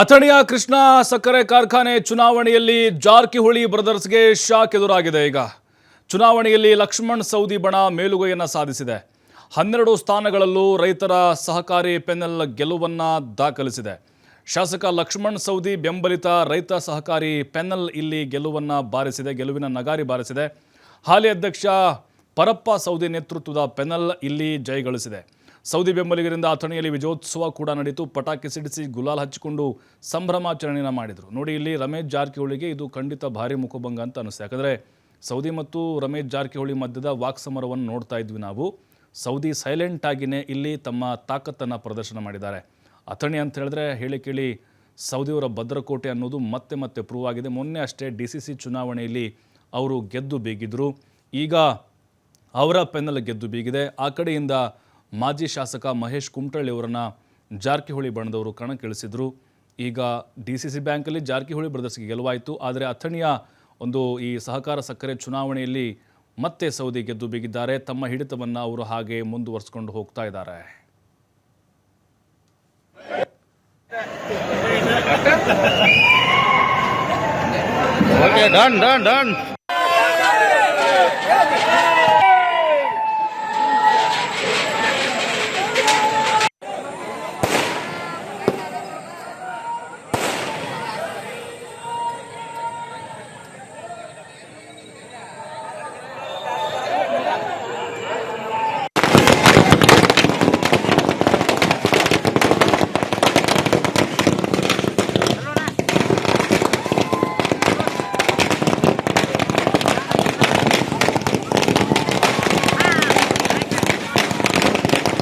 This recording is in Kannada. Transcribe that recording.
ಅಥಣಿಯ ಕೃಷ್ಣ ಸಕ್ಕರೆ ಕಾರ್ಖಾನೆ ಚುನಾವಣೆಯಲ್ಲಿ ಜಾರಕಿಹೊಳಿ ಬ್ರದರ್ಸ್ಗೆ ಶಾಕ್ ಎದುರಾಗಿದೆ ಈಗ. ಚುನಾವಣೆಯಲ್ಲಿ ಲಕ್ಷ್ಮಣ್ ಸೌದಿ ಬಣ ಮೇಲುಗೈಯನ್ನು ಸಾಧಿಸಿದೆ. ಹನ್ನೆರಡು ಸ್ಥಾನಗಳಲ್ಲೂ ರೈತರ ಸಹಕಾರಿ ಪೆನಲ್ ಗೆಲುವನ್ನು ದಾಖಲಿಸಿದೆ. ಶಾಸಕ ಲಕ್ಷ್ಮಣ್ ಸೌದಿ ಬೆಂಬಲಿತ ರೈತ ಸಹಕಾರಿ ಪೆನಲ್ ಇಲ್ಲಿ ಗೆಲುವನ್ನು ಬಾರಿಸಿದೆ, ಗೆಲುವಿನ ನಗಾರಿ ಬಾರಿಸಿದೆ. ಹಾಲಿ ಅಧ್ಯಕ್ಷ ಪರಪ್ಪ ಸೌದಿ ನೇತೃತ್ವದ ಪೆನಲ್ ಇಲ್ಲಿ ಜಯಗಳಿಸಿದೆ. ಸೌದಿ ಬೆಂಬಲಿಗರಿಂದ ಅಥಣಿಯಲ್ಲಿ ವಿಜಯೋತ್ಸವ ಕೂಡ ನಡೀತು ಪಟಾಕಿ ಸಿಡಿಸಿ ಗುಲಾಲ್ ಹಚ್ಚಿಕೊಂಡು ಸಂಭ್ರಮಾಚರಣೆಯನ್ನು ಮಾಡಿದರು. ನೋಡಿ, ಇಲ್ಲಿ ರಮೇಶ್ ಜಾರಕಿಹೊಳಿಗೆ ಇದು ಖಂಡಿತ ಭಾರಿ ಮುಖಭಂಗ ಅಂತ ಅನಿಸ್ತು. ಯಾಕಂದರೆ ಸೌದಿ ಮತ್ತು ರಮೇಶ್ ಜಾರಕಿಹೊಳಿ ಮಧ್ಯದ ವಾಕ್ಸಮರವನ್ನು ನೋಡ್ತಾ ಇದ್ವಿ ನಾವು. ಸೌದಿ ಸೈಲೆಂಟ್ ಆಗಿನೇ ಇಲ್ಲಿ ತಮ್ಮ ತಾಕತ್ತನ್ನು ಪ್ರದರ್ಶನ ಮಾಡಿದ್ದಾರೆ. ಅಥಣಿ ಅಂತ ಹೇಳಿದ್ರೆ ಹೇಳಿ ಕೇಳಿ ಸೌದಿಯವರ ಭದ್ರಕೋಟೆ ಅನ್ನೋದು ಮತ್ತೆ ಮತ್ತೆ ಪ್ರೂವ್ ಆಗಿದೆ. ಮೊನ್ನೆ ಅಷ್ಟೇ ಡಿ ಸಿ ಸಿ ಚುನಾವಣೆಯಲ್ಲಿ ಅವರು ಗೆದ್ದು ಬೀಗಿದ್ರು. ಈಗ ಅವರ ಪೆನ್ನಲ್ ಗೆದ್ದು ಬೀಗಿದೆ. ಆ ಕಡೆಯಿಂದ ಮಾಜಿ ಶಾಸಕ ಮಹೇಶ್ ಕುಮಟಳ್ಳಿ ಅವರನ್ನು ಜಾರಕಿಹೊಳಿ ಬಣದವರು ಕಣಕ್ಕಿಳಿಸಿದ್ರು. ಈಗ ಡಿ ಸಿ ಸಿ ಬ್ಯಾಂಕಲ್ಲಿ ಜಾರಕಿಹೊಳಿ ಬ್ರದರ್ಸ್ಗೆ ಗೆಲುವಾಯಿತು. ಆದರೆ ಅಥಣಿಯ ಒಂದು ಈ ಸಹಕಾರ ಸಕ್ಕರೆ ಚುನಾವಣೆಯಲ್ಲಿ ಮತ್ತೆ ಸೌದಿ ಗೆದ್ದು ಬೀಗಿದ್ದಾರೆ. ತಮ್ಮ ಹಿಡಿತವನ್ನು ಅವರು ಹಾಗೆ ಮುಂದುವರಿಸಿಕೊಂಡು ಹೋಗ್ತಾ ಇದ್ದಾರೆ. Done done done.